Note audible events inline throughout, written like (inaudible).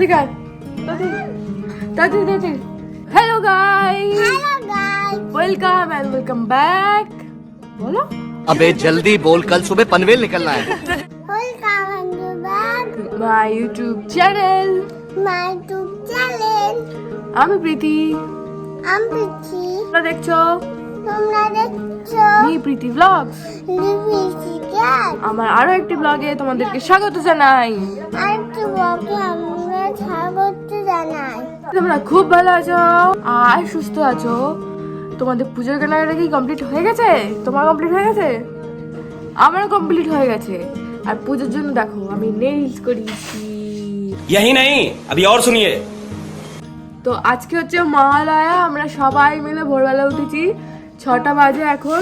দিঘার তাড়াতাড়ি তাড়াতাড়ি hello guys Hello guys. Welcome and welcome back বলো अबे जल्दी बोल कल सुबह पनवेल निकलना है Welcome to back my YouTube channel my YouTube channel. আমি প্রীতি আমি পিচি তোমরা দেখছো তোমরা দেখছো মি প্রীতি ব্লগস লিপিসি ক্যাট আমার আরো একটি ব্লগে তোমাদেরকে স্বাগত জানাই আরেকটি বকে আমরা স্বাগত জানাই তোমরা খুব ভালো আছো আর সুস্থ আছো তোমাদের পুজোর কেনাকাটা কি কমপ্লিট হয়ে গেছে তোমার কমপ্লিট হয়ে গেছে আমারও কমপ্লিট হয়ে গেছে আর পুজোর জন্য দেখো আমি নেইলস করিয়েছি यही नहीं अभी और सुनिए তো আজকে হচ্ছে মহালয়া আমরা সবাই মিলে ভোরবেলা উঠেছি ছটা বাজে এখন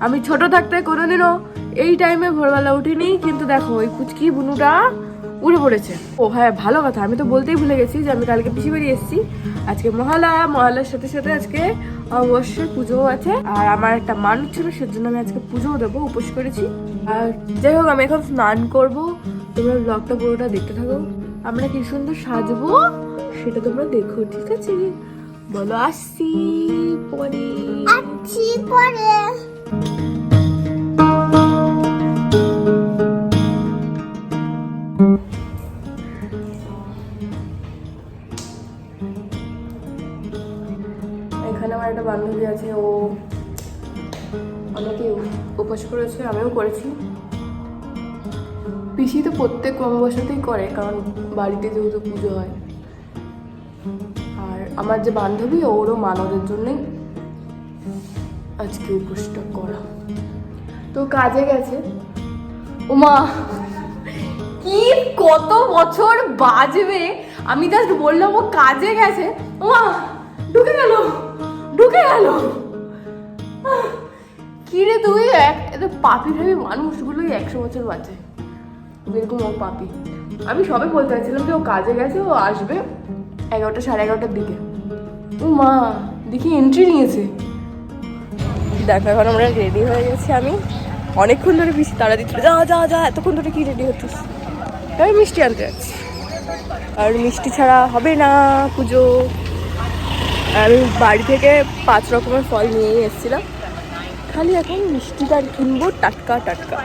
আমি ছোট থাকতে কোনোদিনও এই টাইমে ভোরবেলা উঠিনি কিন্তু দেখো ওই কুচকি বুনুটা উড়ে পড়েছে। ও হ্যাঁ ভালো কথা। আমি তো বলতেই ভুলে গেছি যে আমি কালকে পিসি বাড়ি এসেছি। আজকে মহালয়া, মহালয়ার সাথে সাথে আজকে অবশ্যই পুজোও আছে। আর আমার একটা মানুষ ছিল, সেজন্য আমি আজকে পুজোও দেবো, উপোস করেছি। আর যাই হোক, আমি এখন স্নান করব। তোমরা ব্লগটা পুরোটা দেখতে থাকো। আমরা কি সুন্দর সাজবো, সেটা তোমরা দেখো, ঠিক আছে? বলো, আসছি পরে। আছি পরে। বান্ধবী আছে, ও অনেকে উপোস করেছে, আমিও করেছি। পিসি তো প্রত্যেক কম অমাবস্যাতেই করে, কারণ বাড়িতে যেহেতু পুজো হয়। আর আমার যে বান্ধবী, ওরও মানবের জন্যই আজকে উপোসটা করা। তো কাজে গেছে। ওমা কি কত বছর বাজবে? আমি জাস্ট বললাম ও কাজে গেছে। ওমা ঢুকে গেল। ঢুকে গেল। কি রে তুই? এক পাপি ভাবি মানুষগুলোই একশো বছর বাঁচে। এরকম ও পাপি। আমি সবে বলতে চাইছিলাম যে ও কাজে গেছে, ও আসবে এগারোটা সাড়ে এগারোটার দিকে। ও মা, দেখি এন্ট্রি নিয়েছে। দেখো, এখন আমরা রেডি হয়ে গেছি আমি। অনেকক্ষণ ধরে বৃষ্টি তারা দিচ্ছিল যা যা যা, এতক্ষণ ধরে কি রেডি হচ্ছিস? আমি মিষ্টি আনতে যাচ্ছি। আর মিষ্টি ছাড়া হবে না পুজো। আমি বাড়ি থেকে পাঁচ রকমের ফল নিয়েই এসেছিলাম। খালি এখন মিষ্টিটা কিনবো টাটকা টাটকা।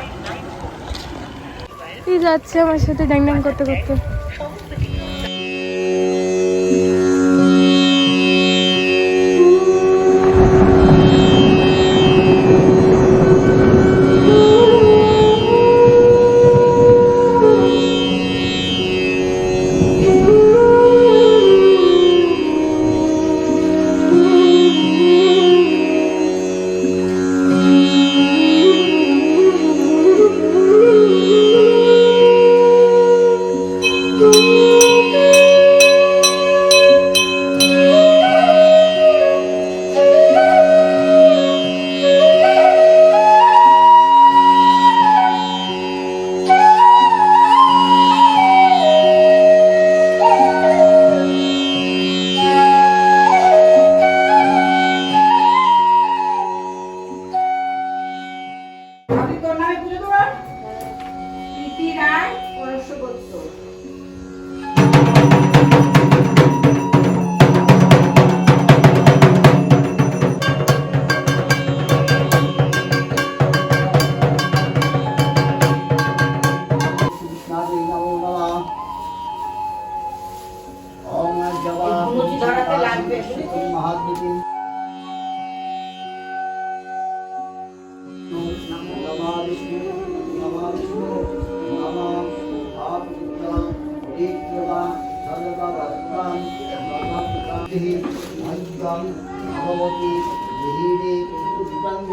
এই যাচ্ছে আমার সাথে ড্যাং ড্যাং করতে করতে। मध्यैः मह्यं भवति विहीने पुष्पं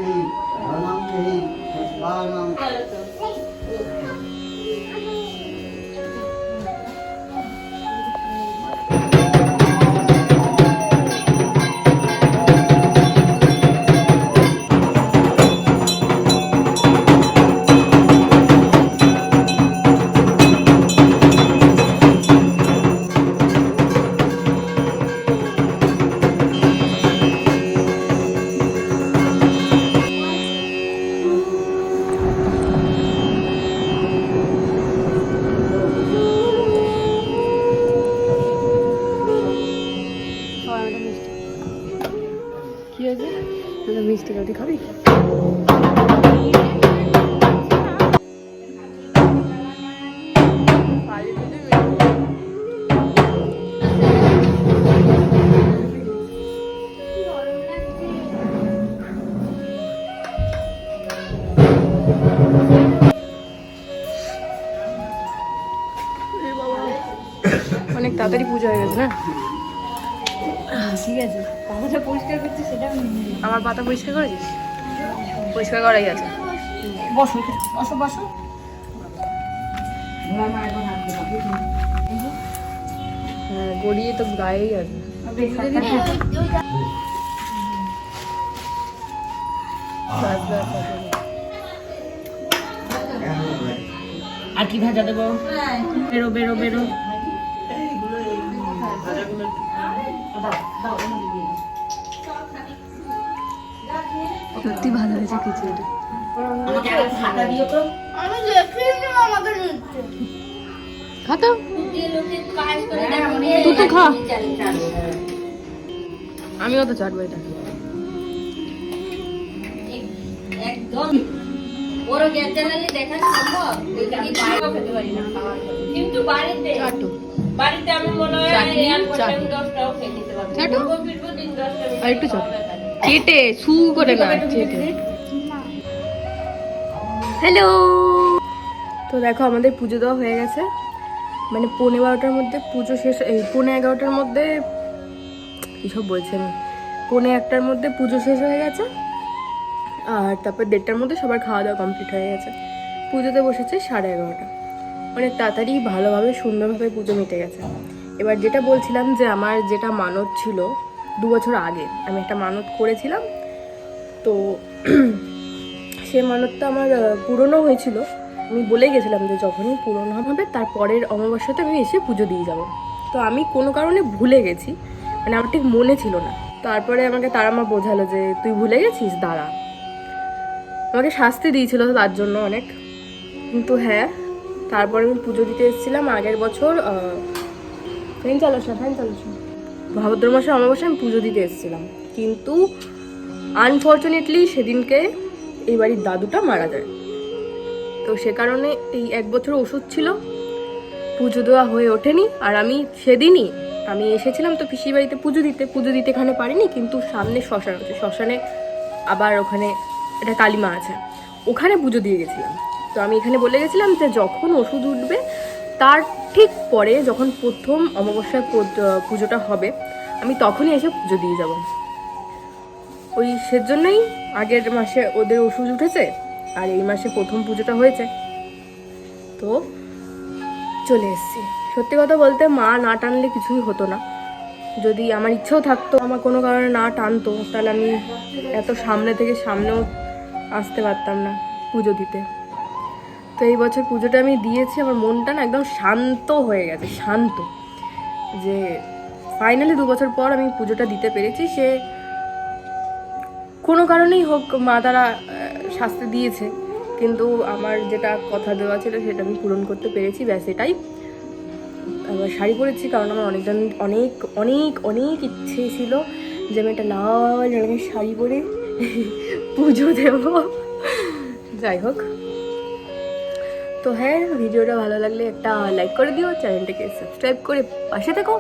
তাড়াতাড়ি পুজো হয়ে গেছে না? ঠিক আছে। পাতাটা পরিষ্কার করছি সেটা আমার পাতা পরিষ্কার করেছিস? পরিষ্কার করাই আছে। বসো বসো বসো। হ্যাঁ গড়িয়ে তো গায়েই আছে। আর কি ভাজা দেবো? বেরো বেরো বেরো। সত্যি ভালো হয়েছে খিচুড়িটা। আমাকে খাতো তুই তো খা। আমিও তো চাটবো এটা। একদম। বড় গ্যাস জ্বালালে দেখা সম্ভব? ওইখানে বাইরেও খেতে পারি না খাওয়ার কিন্তু বাড়িতে চাটু বাড়িতে আমি মনে হয় আর একটু চাটু। ব্যাপার। চেটে সু করে না চেটে। হ্যালো। তো দেখো আমাদের পুজো দেওয়া হয়ে গেছে। মানে পৌনে বারোটার মধ্যে পুজো শেষ এই পৌনে এগারোটার মধ্যে কীসব বলছি আমি? পৌনে একটার মধ্যে পুজো শেষ হয়ে গেছে। আর তারপর দেড়টার মধ্যে সবার খাওয়া দাওয়া কমপ্লিট হয়ে গেছে। পুজোতে বসেছে সাড়ে এগারোটা। অনেক তাড়াতাড়ি ভালোভাবে, সুন্দরভাবে পুজো মিটে গেছে। এবার যেটা বলছিলাম যে আমার যেটা মানত ছিল দু বছর আগে, আমি একটা মানত করেছিলাম। তো (clears throat) সে মানতটা আমার পুরনো হয়েছিল। আমি বলে গেছিলাম যে যখনই পূরণ হবে, তার পরের অমাবস্যাতে আমি এসে পুজো দিয়ে যাব। তো আমি কোনো কারণে ভুলে গেছি মানে আমার ঠিক মনে ছিল না। তারপরে আমাকে, তারা মা বোঝালো যে, তুই ভুলে গেছিস? দাঁড়া। আমাকে শাস্তি দিয়েছিল তার জন্য অনেক। কিন্তু হ্যাঁ তারপরে আমি পুজো দিতে এসেছিলাম আগের বছর ফ্যান চালাস না ফ্যান চালাস। না ভাদ্র মাসে অমাবস্যা আমি পুজো দিতে এসেছিলাম। কিন্তু আনফর্চুনেটলি সেদিনকে এই বাড়ির দাদুটা মারা যায়। তো সে কারণে এই এক বছর ওষুধ ছিল। পুজো দেওয়া হয়ে ওঠেনি। আর আমি সেদিনই, আমি এসেছিলাম তো পিসির বাড়িতে পুজো দিতে। পুজো দিতে এখানে পারিনি, কিন্তু সামনে শ্মশান আছে। শ্মশানে আবার ওখানে একটা কালিমা আছে। ওখানে পুজো দিয়ে গেছিলাম। তো আমি এখানে বলে গেছিলাম যে যখন ওষুধ উঠবে, তার ঠিক পরে যখন প্রথম অমাবস্যার পুজোটা হবে, আমি তখনই এসে পুজো দিয়ে যাব। ওই সেজন্যই আগের মাসে ওদের ওষুধ উঠেছে, আর এই মাসে প্রথম পুজোটা হয়েছে। তো চলে এসেছি। সত্যি কথা বলতে মা না টানলে কিছুই হতো না। যদি আমার ইচ্ছেও থাকতো, আমার কোনো কারণে না টানতো, তাহলে আমি এত সামনে থেকে সামনেও আসতে পারতাম না পুজো দিতে। তো এই বছর পুজোটা আমি দিয়েছি, আমার মনটা না একদম শান্ত হয়ে গেছে, শান্ত। যে ফাইনালি দু বছর পর আমি পুজোটা দিতে পেরেছি, সে কোনো কারণেই হোক মা তারা শাস্তি দিয়েছে। কিন্তু আমার যেটা কথা দেওয়া ছিল, সেটা আমি পূরণ করতে পেরেছি, ব্যাস এটাই। আবার শাড়ি পরেছি, কারণ আমার অনেকজন, অনেক অনেক অনেক ইচ্ছে ছিল যে আমি একটা লাল রঙের শাড়ি পরে পুজো দেব। যাই হোক। তো হ্যাঁ ভিডিওটা ভালো লাগলে একটা লাইক করে দিও চ্যানেলটাকে সাবস্ক্রাইব করে পাশে থেকো।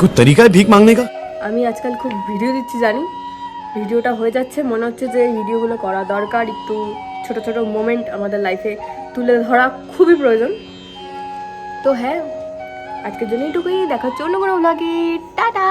কোন তরিকা ভিক মাংনে কা আমি আজকাল খুব ভিডিও দিচ্ছি জানি? ভিডিওটা হয়ে যাচ্ছে মনে হচ্ছে যে ভিডিওগুলো করা দরকার একটু ছোট ছোট মোমেন্ট আমাদের লাইফে তুলে ধরা খুবই প্রয়োজন। তো হ্যাঁ আজকের জন্য এটুকুই দেখা হচ্ছে অন্য কোনো ব্লগে টাটা!